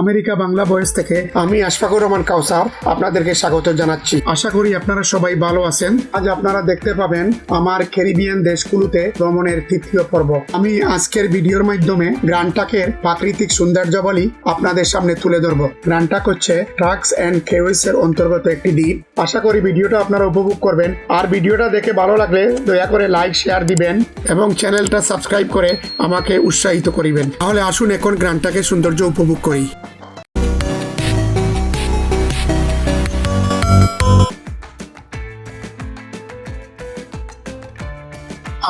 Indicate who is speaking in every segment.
Speaker 1: America Bangla বয়স থেকে আমি আশফাকুর রহমান কাউসার আপনাদেরকে স্বাগত জানাচ্ছি। আশা করি আপনারা সবাই ভালো আছেন। আজ আপনারা দেখতে পাবেন আমার ক্যারিবিয়ান দেশগুলোতে ভ্রমণের তৃতীয় পর্ব। আমি আজকের ভিডিওর মাধ্যমে গ্রান্টাকের প্রাকৃতিক সৌন্দর্য সৌন্দর্যাবলী আপনাদের সামনে তুলে ধরবো। গ্রান্টাক হচ্ছে ট্রাক্স অ্যান্ড কেওয়েস এর অন্তর্গত একটি দ্বীপ। আশা করি ভিডিওটা আপনারা উপভোগ করবেন। আর ভিডিওটা দেখে ভালো লাগলে দয়া করে লাইক, শেয়ার দিবেন এবং চ্যানেলটা সাবস্ক্রাইব করে আমাকে উৎসাহিত করিবেন। তাহলে আসুন এখন গ্রান্টাকের সৌন্দর্য উপভোগ করি।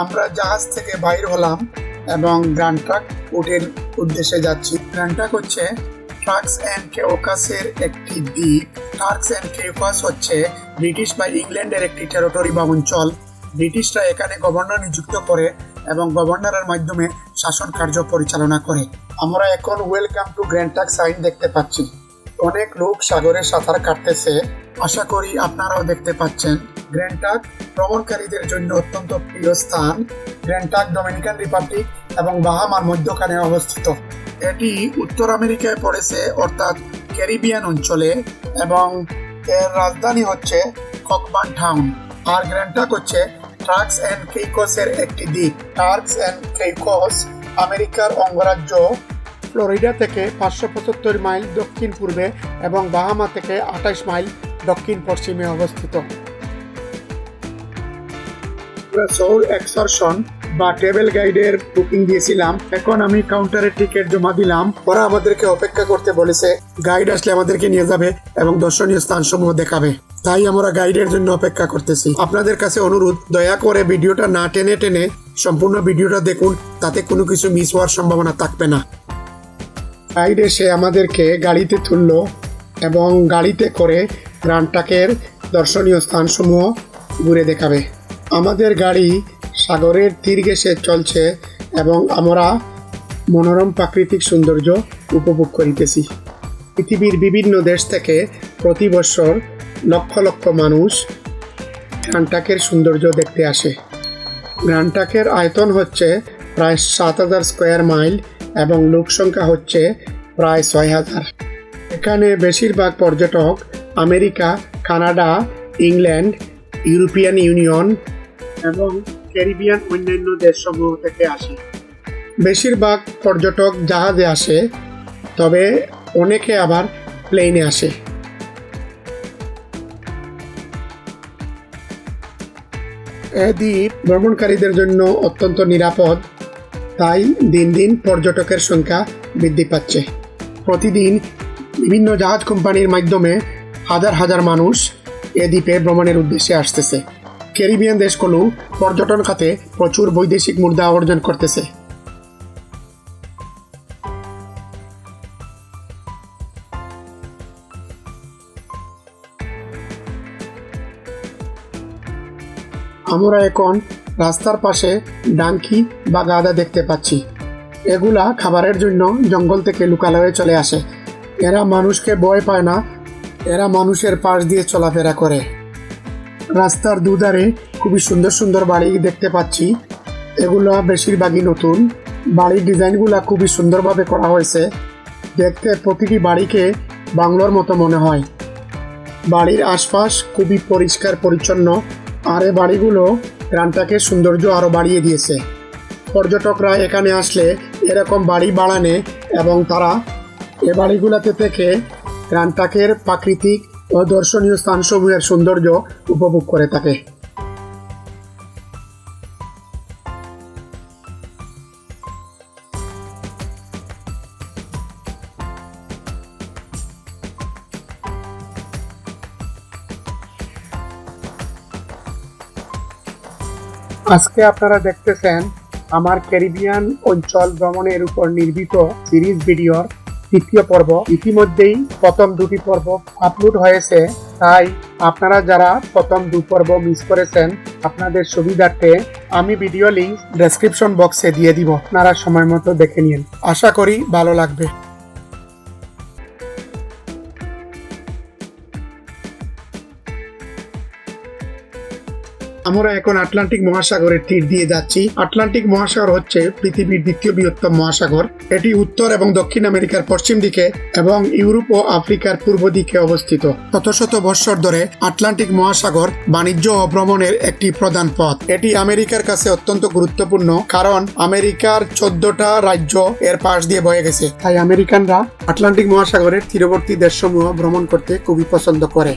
Speaker 1: আমরা জাহাজ থেকে বাইর হলাম এবং গ্রান্টাক উটের উদ্দেশ্যে যাচ্ছি। গ্রান্টাক হচ্ছে টার্কস অ্যান্ড কেওকাসের একটি দ্বীপ। টার্কস অ্যান্ড কেওকাস হচ্ছে ব্রিটিশ বা ইংল্যান্ডের একটি টেরিটরি বা অঞ্চল। ব্রিটিশরা এখানে গভর্নর নিযুক্ত করে এবং গভর্নরের মাধ্যমে শাসন কার্য পরিচালনা করে। আমরা এখন ওয়েলকাম টু গ্র্যান্টাক সাইন দেখতে পাচ্ছি। অনেক লোক সাগরে সাঁতার কাটতেছে। আশা করি আপনারাও দেখতে পাচ্ছেন গ্র্যান্টাক ভ্রমণকারীদের জন্য অত্যন্ত প্রিয় স্থান। গ্র্যান্টাক ডোমিনিকান রিপাবলিক এবং বাহামার মধ্যখানে অবস্থিত। এটি উত্তর আমেরিকায় পড়েছে, অর্থাৎ ক্যারিবিয়ান অঞ্চলে এবং এর রাজধানী হচ্ছে ককবান টাউন। আর গ্র্যান্টাক হচ্ছে টার্কস অ্যান্ড কেইকসের একটি দ্বীপ। টার্কস অ্যান্ড কেইকস আমেরিকার অঙ্গরাজ্য। ফ্লোরিডা থেকে পাঁচশো পঁচাত্তর মাইল দক্ষিণ পূর্বে এবং বাহামা থেকে আঠাশ মাইল দক্ষিণ পশ্চিমে অবস্থিত। সৌর এক্সরশন বা টেবিল গাইডের বুকিং দিয়েছিলাম। এখন আমি কাউন্টারে টিকিট জমা দিলাম। ওরা আমাদেরকে অপেক্ষা করতে বলেছে, গাইড আসলে আমাদেরকে নিয়ে যাবে এবং দর্শনীয় স্থানসমূহ দেখাবে। তাই আমরা গাইডের জন্য অপেক্ষা করতেছি। আপনাদের কাছে অনুরোধ, দয়া করে ভিডিওটা না টেনে টেনে সম্পূর্ণ ভিডিওটা দেখুন, তাতে কোনো কিছু মিস হওয়ার সম্ভাবনা থাকবে না। গাইড এসে আমাদেরকে গাড়িতে তুললো এবং গাড়িতে করে গ্রান্টাকের দর্শনীয় স্থানসমূহ ঘুরে দেখাবে। আমাদের গাড়ি সাগরের তীর ঘেঁষে চলছে এবং আমরা মনোরম প্রাকৃতিক সৌন্দর্য উপভোগ করিতেছি। পৃথিবীর বিভিন্ন দেশ থেকে প্রতি বছর লক্ষ লক্ষ মানুষ গ্রান্টাকের সৌন্দর্য দেখতে আসে। গ্রান্টাকের আয়তন হচ্ছে প্রায় সাত হাজার স্কোয়ার মাইল এবং লোক সংখ্যা হচ্ছে প্রায় ছয় হাজার। এখানে বেশিরভাগ পর্যটক America, Canada, England, European Union এবং ক্যারিবিয়ান অন্যান্য দেশসমূহ থেকে আসে। বেশিরভাগ পর্যটক জাহাজে আসে, তবে অনেকে আবার প্লেনে আসে। এ দ্বীপ ভ্রমণকারীদের জন্য অত্যন্ত নিরাপদ। তাই দিন দিন পর্যটকের সংখ্যা বৃদ্ধি পাচ্ছে। প্রতিদিন বিভিন্ন জাহাজ কোম্পানির মাধ্যমে হাজার হাজার মানুষ এ দ্বীপে ভ্রমণের উদ্দেশ্যে আসতেছে। ক্যারিবিয়ান দেশগুলো পর্যটন খাতে প্রচুর বৈদেশিক মুদ্রা অর্জন করতেছে। আমরা এখন রাস্তার পাশে ডাঙ্কি বা গাদা দেখতে পাচ্ছি। এগুলা খাবারের জন্য জঙ্গল থেকে লুকালয়ে চলে আসে। এরা মানুষকে ভয় পায় না। এরা মানুষের পাশ দিয়ে চলাফেরা করে। রাস্তার দুধারে খুবই সুন্দর সুন্দর বাড়ি দেখতে পাচ্ছি। এগুলো বেশিরভাগই নতুন। বাড়ির ডিজাইনগুলো খুবই সুন্দরভাবে করা হয়েছে। দেখতে প্রতিটি বাড়িকে বাংলোর মতো মনে হয়। বাড়ির আশপাশ খুবই পরিষ্কার পরিচ্ছন্ন। আর এ বাড়িগুলো গ্রামটাকে সৌন্দর্য আরও বাড়িয়ে দিয়েছে। পর্যটকরা এখানে আসলে এরকম বাড়ি বাড়ানে এবং তারা এ বাড়িগুলোতে থেকে রানটাকের প্রাকৃতিক ও দর্শনীয় স্থানসমূহের সৌন্দর্য উপভোগ করে থাকে। আজকে আপনারা দেখতেছেন আমার ক্যারিবিয়ান অঞ্চল ভ্রমণের উপর নির্মিত সিরিজ ভিডিওর তৃতীয় পর্ব। ইতিমধ্যেই প্রথম দুটি পর্ব আপলোড হয়েছে, তাই আপনারা যারা প্রথম দু পর্ব মিস করেছেন, আপনাদের সুবিধার্থে আমি ভিডিও লিঙ্ক ডেসক্রিপশন বক্সে দিয়ে দিব। আপনারা সময় মতো দেখে নিন। আশা করি ভালো লাগবে। আমরা এখন আটলান্টিক মহাসাগরের তীর দিয়ে যাচ্ছি। আটলান্টিক মহাসাগর হচ্ছে পৃথিবীর দ্বিতীয় বৃহত্তম মহাসাগর। এটি উত্তর এবং দক্ষিণ আমেরিকার পশ্চিম দিকে এবং ইউরোপ ও আফ্রিকার পূর্ব দিকে অবস্থিত। শত শত বৎসর ধরে আটলান্টিক মহাসাগর বাণিজ্য ও ভ্রমণের একটি প্রধান পথ। এটি আমেরিকার কাছে অত্যন্ত গুরুত্বপূর্ণ কারণ আমেরিকার চোদ্দটা রাজ্য এর পাশ দিয়ে বয়ে গেছে। তাই আমেরিকানরা আটলান্টিক মহাসাগরের তীরবর্তী দেশসমূহ ভ্রমণ করতে খুবই পছন্দ করে।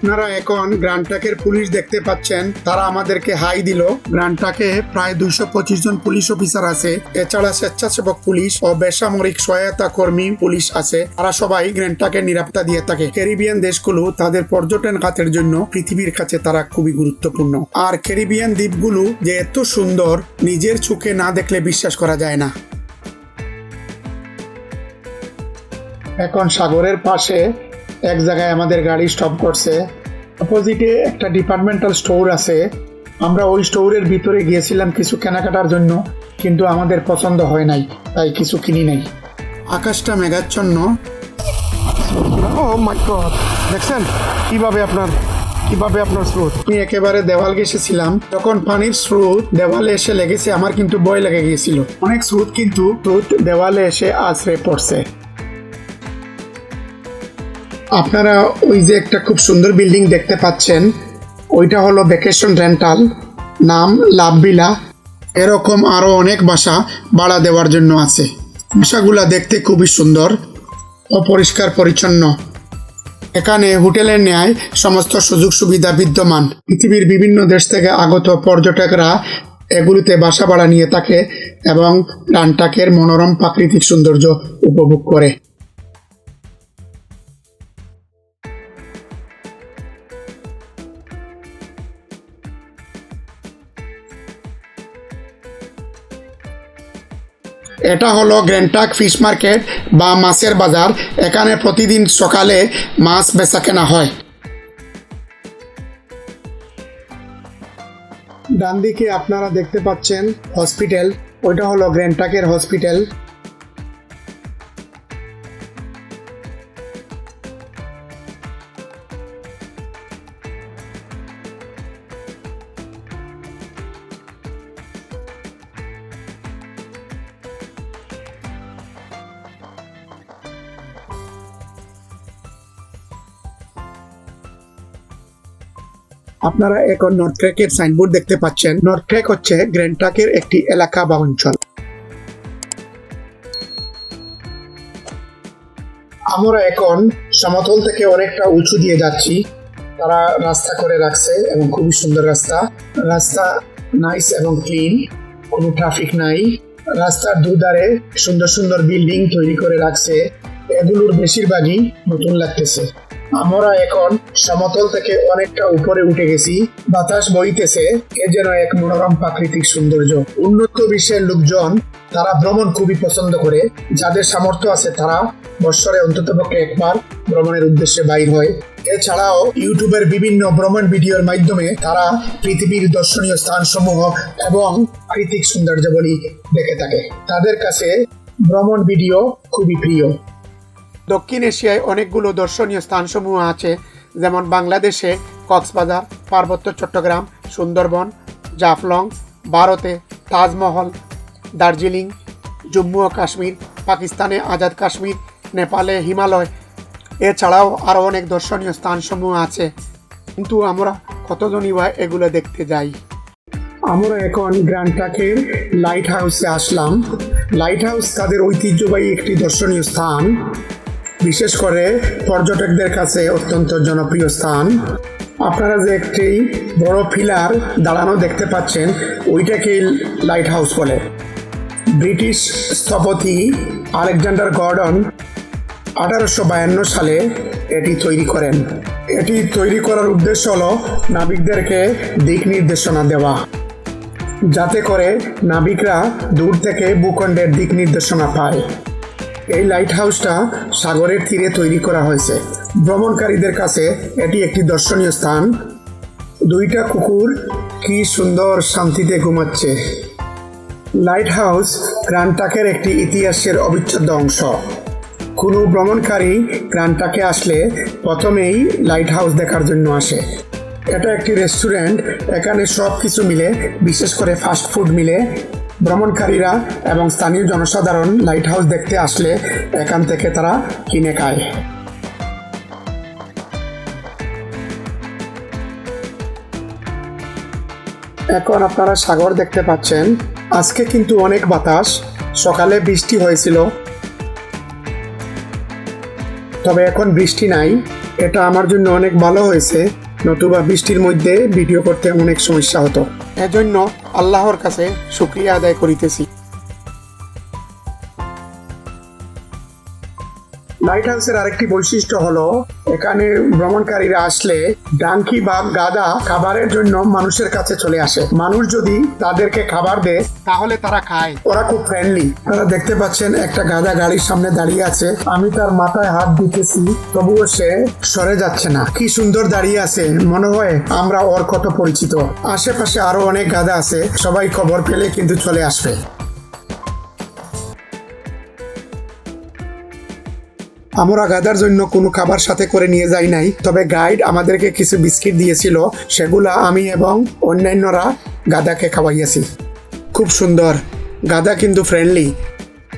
Speaker 1: আপনারা এখন গ্রান্টাকের পুলিশ দেখতে পাচ্ছেন, তারা আমাদেরকে হাই দিল। গ্রান্টাকে প্রায় দুইশো পঁচিশ জন পুলিশ অফিসার আছে, এছাড়া স্বেচ্ছাসেবক পুলিশ ও বেসামরিক সহায়তা কর্মী পুলিশ আছে। তারা সবাই গ্র্যান্টাকে নিরাপত্তা দিয়ে থাকে। ক্যারিবিয়ান দেশগুলো তাদের পর্যটন খাতের জন্য পৃথিবীর কাছে তারা খুবই গুরুত্বপূর্ণ। আর ক্যারিবিয়ান দ্বীপগুলো যে এত সুন্দর, নিজের চোখে না দেখলে বিশ্বাস করা যায় না। এখন সাগরের পাশে এক জায়গায় আমাদের গাড়ি স্টপ করছে। অপোজিটে একটা ডিপার্টমেন্টাল স্টোর আছে। আমরা ওই স্টোরের ভিতরে গিয়েছিলাম কিছু কেনাকাটার জন্য, কিন্তু আমাদের পছন্দ হয় নাই, তাই কিছু কিনি নাই। আকাশটা মেঘাচ্ছন্ন।
Speaker 2: ও গড দেখছেন? কীভাবে আপনার কীভাবে আপনার স্রোত?
Speaker 1: আমি একেবারে দেওয়াল গেছেছিলাম তখন পানির স্রোত দেওয়ালে এসে লেগেছে, আমার কিন্তু ভয় লেগে গিয়েছিল। অনেক স্রোত কিন্তু স্রোত দেওয়ালে এসে আছড়ে পড়ছে। আপনারা ওই যে একটা খুব সুন্দর বিল্ডিং দেখতে পাচ্ছেন, ওইটা হলো ভ্যাকেশন রেন্টাল নাম লাভবিলা। এরকম আরও অনেক বাসা ভাড়া দেওয়ার জন্য আছে। বাসাগুলা দেখতে খুবই সুন্দর, অপরিষ্কার পরিচ্ছন্ন। এখানে হোটেলের ন্যায় সমস্ত সুযোগ সুবিধা বিদ্যমান। পৃথিবীর বিভিন্ন দেশ থেকে আগত পর্যটকরা এগুলিতে বাসা ভাড়া নিয়ে থাকে এবং রানটাকের মনোরম প্রাকৃতিক সৌন্দর্য উপভোগ করে। এটা হলো গ্র্যান্টাক ফিশ মার্কেট বা মাছের বাজার। এখানে প্রতিদিন সকালে মাছ বেচা কেনা হয়। ডান দিকে আপনারা দেখতে পাচ্ছেন হসপিটাল। ওইটা হলো গ্র্যান্টাকের হসপিটাল। আপনারা এখন নর্থ ক্র্যাকের সাইনবোর্ড দেখতে পাচ্ছেন। নর্থ ক্র্যাক হচ্ছে গ্র্যান্টাকের একটি এলাকা বা অঞ্চল। আমরা এখন সমতল থেকে অনেকটা উঁচু দিয়ে যাচ্ছি। তারা রাস্তা করে রাখছে এবং খুবই সুন্দর রাস্তা। রাস্তা নাইস এবং ক্লিন কোনো ট্রাফিক নাই। রাস্তার দুধারে সুন্দর সুন্দর বিল্ডিং তৈরি করে রাখছে। এগুলোর বেশিরভাগই নতুন লাগতেছে। আমরা এখন সমতল থেকে অনেকটা উপরে উঠে গেছি। বাতাস বইতেছে, এ যেন এক মনোরম প্রাকৃতিক সৌন্দর্য। উন্নত বিশ্বের লোকজন, তারা ভ্রমণ খুবই পছন্দ করে। যাদের সামর্থ্য আছে, তারা বৎসরে অন্ততপক্ষে একবার ভ্রমণের উদ্দেশ্যে বাইর হয়। এছাড়াও ইউটিউবের বিভিন্ন ভ্রমণ ভিডিওর মাধ্যমে তারা পৃথিবীর দর্শনীয় স্থানসমূহ এবং প্রাকৃতিক সৌন্দর্যাবলী দেখে থাকে। তাদের কাছে ভ্রমণ ভিডিও খুবই প্রিয়। দক্ষিণ এশিয়ায় অনেকগুলো দর্শনীয় স্থানসমূহ আছে, যেমন বাংলাদেশে কক্সবাজার, পার্বত্য চট্টগ্রাম, সুন্দরবন, জাফলং, ভারতে তাজমহল, দার্জিলিং, জম্মু ও কাশ্মীর, পাকিস্তানে আজাদ কাশ্মীর, নেপালে হিমালয়। এছাড়াও আরও অনেক দর্শনীয় স্থানসমূহ আছে। কিন্তু আমরা কতজনই বা এগুলো দেখতে যাই? আমরা এখন গ্র্যান্ডটাকের লাইট হাউসে আসলাম। লাইট হাউস তাদের ঐতিহ্যবাহী একটি দর্শনীয় স্থান। বিশেষ করে পর্যটকদের কাছে অত্যন্ত জনপ্রিয় স্থান। আপনারা যে একটি বড় ফিলার দাঁড়ানো দেখতে পাচ্ছেন ওইটাকেই লাইট হাউস বলে। ব্রিটিশ স্থপতি আলেকজান্ডার গর্ডন আঠারোশো বায়ান্ন সালে এটি তৈরি করেন। এটি তৈরি করার উদ্দেশ্য হল নাবিকদেরকে দিক নির্দেশনা দেওয়া। যাতে করে নাবিকরা দূর থেকে ভূখণ্ডের দিক নির্দেশনা পায়। এই লাইট হাউসটা সাগরের তীরে তৈরি করা হয়েছে। ভ্রমণকারীদের কাছে এটি একটি দর্শনীয় স্থান। দুইটা কুকুর কি সুন্দর শান্তিতে ঘুমাচ্ছে। লাইট হাউস গ্রান্টাকের একটি ইতিহাসের অবিচ্ছেদ্য অংশ। কোনো ভ্রমণকারী গ্রান্টাকে আসলে প্রথমেই লাইট হাউস দেখার জন্য আসে। এটা একটি রেস্টুরেন্ট এখানে সব কিছু মিলে, বিশেষ করে ফাস্ট ফুড মিলে ভ্রমণকারীরা এবং স্থানীয় জনসাধারণ লাইট হাউস দেখতে আসলে এখান থেকে তারা কিনে খায়। এখন আপনারা সাগর দেখতে পাচ্ছেন। আজকে কিন্তু অনেক বাতাস, সকালে বৃষ্টি হয়েছিল। তবে এখন বৃষ্টি নাই। এটা আমার জন্য অনেক ভালো হয়েছে। নতুবা বৃষ্টির মধ্যে ভিডিও করতে অনেক সমস্যা হতো। এজন্য আল্লাহর কাছে শুক্রিয়া আদায় করিতেছি। লাইট হাউসের আরেকটি বৈশিষ্ট্য হলো, এখানে ভ্রমণকারীরা আসলে ডাঙ্কি বা গাদা খাবারের জন্য মানুষের কাছে চলে আসে। মানুষ যদি তাদেরকে খাবার দেয় তাহলে তারা খায়। ওরা খুব ফ্রেন্ডলি দেখতে পাচ্ছেন, একটা গাদা গাড়ির সামনে দাঁড়িয়ে আছে। আমি তার মাথায় হাত দিতেছি, তবুও সে সরে যাচ্ছে না। কি সুন্দর দাঁড়িয়ে আছে, মনে হয় আমরা ওর কত পরিচিত। আশেপাশে আরও অনেক গাদা আছে, সবাই খবর পেলে কিন্তু চলে আসবে। আমরা গাদার জন্য কোনো খাবার সাথে করে নিয়ে যাই নাই, তবে গাইড আমাদেরকে কিছু বিস্কিট দিয়েছিল, সেগুলা আমি এবং অন্যান্যরা গাদাকে খাওয়াইয়াছি। খুব সুন্দর গাদা কিন্তু ফ্রেন্ডলি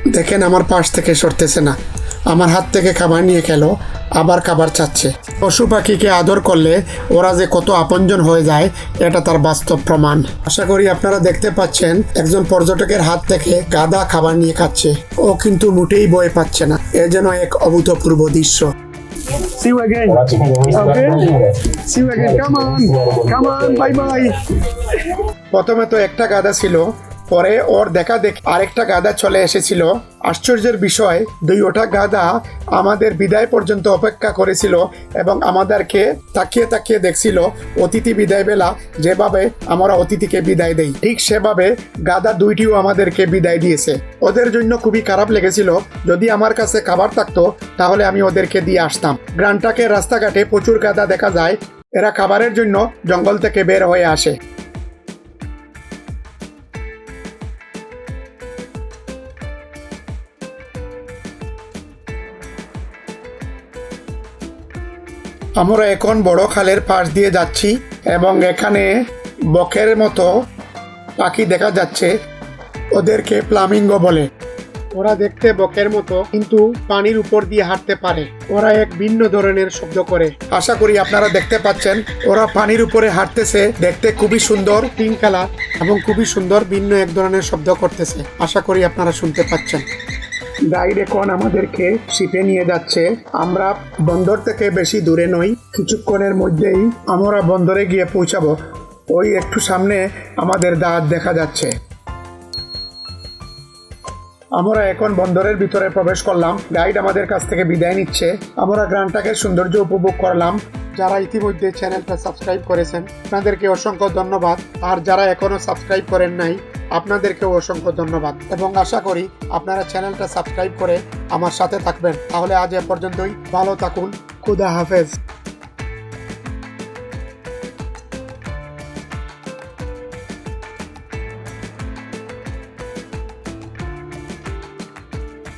Speaker 1: দেখেন আমার পাশ থেকে সরতেছে না আমার হাত থেকে খাবার নিয়ে খেলো আবার খাবার চাচ্ছে পশু পাখিকে আদর করলে ওরা যে কত আপনজন হয়ে যায় এটা তার বাস্তব প্রমাণ আশা করি আপনারা দেখতে পাচ্ছেন একজন পর্যটকের হাত থেকে গাদা খাবার নিয়ে খাচ্ছে ও কিন্তু মোটেই বয়ে পাচ্ছে না এ যেন এক অভূতপূর্ব দৃশ্য
Speaker 2: See you again. Okay. See you again. Come on. Come on. Bye bye.
Speaker 1: প্রথমে তো একটা গাদা ছিল পরে ওর দেখা দেখি আরেকটা গাদা চলে এসেছিল। আশ্চর্যের বিষয় দুই ওটা গাদা আমাদের বিদায় পর্যন্ত অপেক্ষা করেছিল এবং আমাদেরকে তাকিয়ে তাকিয়ে দেখছিল অতিথি বিদায় বেলা, যেভাবে আমরা অতিথিকে বিদায় দেই। ঠিক সেভাবে গাদা দুইটিও আমাদেরকে বিদায় দিয়েছে। ওদের জন্য খুবই খারাপ লেগেছিল। যদি আমার কাছে খাবার থাকতো, তাহলে আমি ওদেরকে দিয়ে আসতাম। গ্রানটাকে রাস্তাঘাটে প্রচুর গাদা দেখা যায়। এরা খাবারের জন্য জঙ্গল থেকে বের হয়ে আসে। আমরা এখন বড় খালের পাশ দিয়ে যাচ্ছি এবং এখানে বকের মতো পাখি দেখা যাচ্ছে, ওদেরকে প্লামিঙ্গো বলে। ওরা দেখতে বকের মতো, কিন্তু পানির উপর দিয়ে হাঁটতে পারে। ওরা এক ভিন্ন ধরনের শব্দ করে। আশা করি আপনারা দেখতে পাচ্ছেন, ওরা পানির উপরে হাঁটতেছে, দেখতে খুবই সুন্দর পিঙ্ক কালার এবং খুবই সুন্দর, ভিন্ন এক ধরনের শব্দ করতেছে। আশা করি আপনারা শুনতে পাচ্ছেন। গাইড এখন আমাদেরকে শিপে নিয়ে যাচ্ছে। আমরা বন্দর থেকে বেশি দূরে নই, কিছুক্ষণের মধ্যেই আমরা বন্দরে গিয়ে পৌঁছাবো। ওই একটু সামনে আমাদের দাঁত দেখা যাচ্ছে। আমরা এখন বন্দরের ভিতরে প্রবেশ করলাম। গাইড আমাদের কাছ থেকে বিদায় নিচ্ছে। আমরা গ্রামটাকে সৌন্দর্য উপভোগ করলাম। যারা ইতিমধ্যে চ্যানেলটা সাবস্ক্রাইব করেছেন আপনাদেরকে অসংখ্য ধন্যবাদ। আর যারা এখনও সাবস্ক্রাইব করেন নাই আপনাদেরকেও অসংখ্য ধন্যবাদ এবং আশা করি আপনারা চ্যানেলটা সাবস্ক্রাইব করে আমার সাথে থাকবেন। তাহলে আজ এ পর্যন্তই। ভালো থাকুন। খুদা হাফেজ।